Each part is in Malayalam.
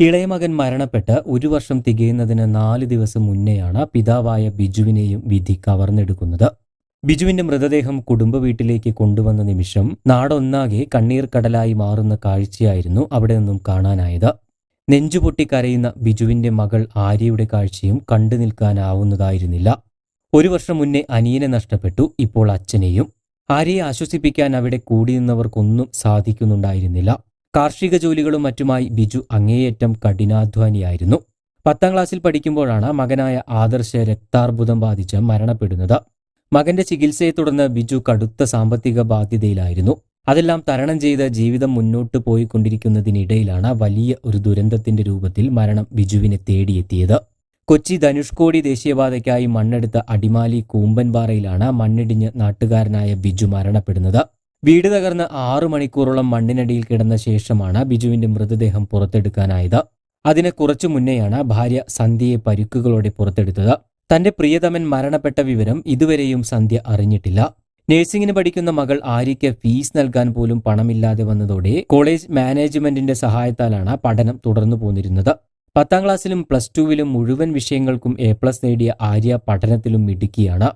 ഇളയ മകൻ മരണപ്പെട്ട് ഒരു വർഷം തികയുന്നതിന് നാല് ദിവസം മുന്നെയാണ് പിതാവായ ബിജുവിനെയും വിധി കവർന്നെടുക്കുന്നത്. ബിജുവിന്റെ മൃതദേഹം കുടുംബ വീട്ടിലേക്ക് കൊണ്ടുവന്ന നിമിഷം നാടൊന്നാകെ കണ്ണീർ കടലായി മാറുന്ന കാഴ്ചയായിരുന്നു അവിടെ നിന്നും കാണാനായത്. നെഞ്ചുപൊട്ടി കരയുന്ന ബിജുവിന്റെ മകൾ ആര്യയുടെ കാഴ്ചയും കണ്ടു നിൽക്കാനാവുന്നതായിരുന്നില്ല. ഒരു വർഷം മുന്നേ അനിയനെ നഷ്ടപ്പെട്ടു ഇപ്പോൾ അച്ഛനെയും. ആര്യയെ ആശ്വസിപ്പിക്കാൻ അവിടെ കൂടിനിന്നവർക്കൊന്നും സാധിക്കുന്നുണ്ടായിരുന്നില്ല. കാർഷിക ജോലികളും മറ്റുമായി ബിജു അങ്ങേയറ്റം കഠിനാധ്വാനിയായിരുന്നു. പത്താം ക്ലാസ്സിൽ പഠിക്കുമ്പോഴാണ് മകനായ ആദർശ രക്താർബുദം ബാധിച്ച് മരണപ്പെടുന്നത്. മകന്റെ ചികിത്സയെ തുടർന്ന് ബിജു കടുത്ത സാമ്പത്തിക ബാധ്യതയിലായിരുന്നു. അതെല്ലാം തരണം ചെയ്ത് ജീവിതം മുന്നോട്ട് പോയിക്കൊണ്ടിരിക്കുന്നതിനിടയിലാണ് വലിയ ഒരു ദുരന്തത്തിന്റെ രൂപത്തിൽ മരണം ബിജുവിനെ തേടിയെത്തിയത്. കൊച്ചി ധനുഷ്കോടി ദേശീയപാതയ്ക്കായി മണ്ണെടുത്ത അടിമാലി കൂമ്പൻപാറയിലാണ് മണ്ണിടിഞ്ഞ് നാട്ടുകാരനായ ബിജു മരണപ്പെടുന്നത്. വീട് തകർന്ന് ആറു മണിക്കൂറോളം മണ്ണിനടിയിൽ കിടന്ന ശേഷമാണ് ബിജുവിന്റെ മൃതദേഹം പുറത്തെടുക്കാനായത്. അതിന് കുറച്ചു മുന്നെയാണ് ഭാര്യ സന്ധ്യയെ പരുക്കുകളോടെ പുറത്തെടുത്തത്. തന്റെ പ്രിയതമൻ മരണപ്പെട്ട വിവരം ഇതുവരെയും സന്ധ്യ അറിഞ്ഞിട്ടില്ല. നഴ്സിംഗിന് പഠിക്കുന്ന മകൾ ആര്യയ്ക്ക് ഫീസ് നൽകാൻ പോലും പണമില്ലാതെ വന്നതോടെ കോളേജ് മാനേജ്മെന്റിന്റെ സഹായത്താലാണ് പഠനം തുടർന്നു പോന്നിരുന്നത്. പത്താം ക്ലാസ്സിലും പ്ലസ് ടുവിലും മുഴുവൻ വിഷയങ്ങൾക്കും എ പ്ലസ് നേടിയ ആര്യ പഠനത്തിലും മിടുക്കിയാണ്.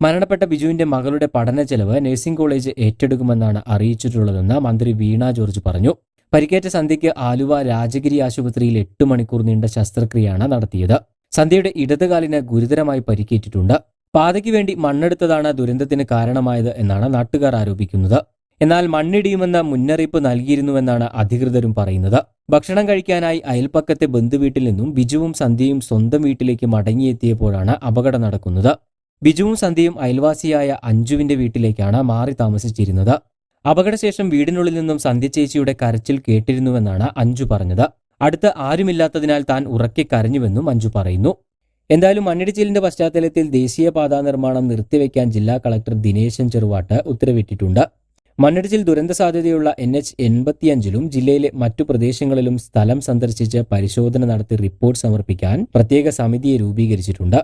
മരണപ്പെട്ട ബിജുവിന്റെ മകളുടെ പഠന ചെലവ് നഴ്സിംഗ് കോളേജ് ഏറ്റെടുക്കുമെന്നാണ് അറിയിച്ചിട്ടുള്ളതെന്ന് മന്ത്രി വീണ ജോർജ് പറഞ്ഞു. പരിക്കേറ്റ സന്ധ്യയ്ക്ക് ആലുവ രാജഗിരി ആശുപത്രിയിൽ എട്ട് മണിക്കൂർ നീണ്ട ശസ്ത്രക്രിയയാണ് നടത്തിയത്. സന്ധ്യയുടെ ഇടതുകാലിന് ഗുരുതരമായി പരിക്കേറ്റിട്ടുണ്ട്. പാതയ്ക്ക് വേണ്ടി മണ്ണെടുത്തതാണ് ദുരന്തത്തിന് കാരണമായത് എന്നാണ് നാട്ടുകാർ ആരോപിക്കുന്നത്. എന്നാൽ മണ്ണിടിയുമെന്ന മുന്നറിയിപ്പ് നൽകിയിരുന്നുവെന്നാണ് അധികൃതരും പറയുന്നത്. ഭക്ഷണം കഴിക്കാനായി അയൽപ്പക്കത്തെ ബന്ധുവീട്ടിൽ നിന്നും ബിജുവും സന്ധ്യയും സ്വന്തം വീട്ടിലേക്ക് മടങ്ങിയെത്തിയപ്പോഴാണ് അപകടം നടക്കുന്നത്. ബിജുവും സന്ധ്യയും അയൽവാസിയായ അഞ്ജുവിന്റെ വീട്ടിലേക്കാണ് മാറി താമസിച്ചിരുന്നത്. അപകടശേഷം വീടിനുള്ളിൽ നിന്നും സന്ധ്യ ചേച്ചിയുടെ കരച്ചിൽ കേട്ടിരുന്നുവെന്നാണ് അഞ്ജു പറഞ്ഞത്. അടുത്ത് ആരുമില്ലാത്തതിനാൽ താൻ ഉറക്കി കരഞ്ഞുവെന്നും അഞ്ജു പറയുന്നു. എന്തായാലും മണ്ണിടിച്ചിലിന്റെ പശ്ചാത്തലത്തിൽ ദേശീയപാതാ നിർമ്മാണം നിർത്തിവെക്കാൻ ജില്ലാ കളക്ടർ ദിനേശൻ ചെറുവാട്ട് ഉത്തരവിട്ടിട്ടുണ്ട്. മണ്ണിടിച്ചിൽ ദുരന്ത സാധ്യതയുള്ള എൻ എച്ച് എൺപത്തിയഞ്ചിലും ജില്ലയിലെ മറ്റു പ്രദേശങ്ങളിലും സ്ഥലം സന്ദർശിച്ച് പരിശോധന നടത്തി റിപ്പോർട്ട് സമർപ്പിക്കാൻ പ്രത്യേക സമിതിയെ രൂപീകരിച്ചിട്ടുണ്ട്.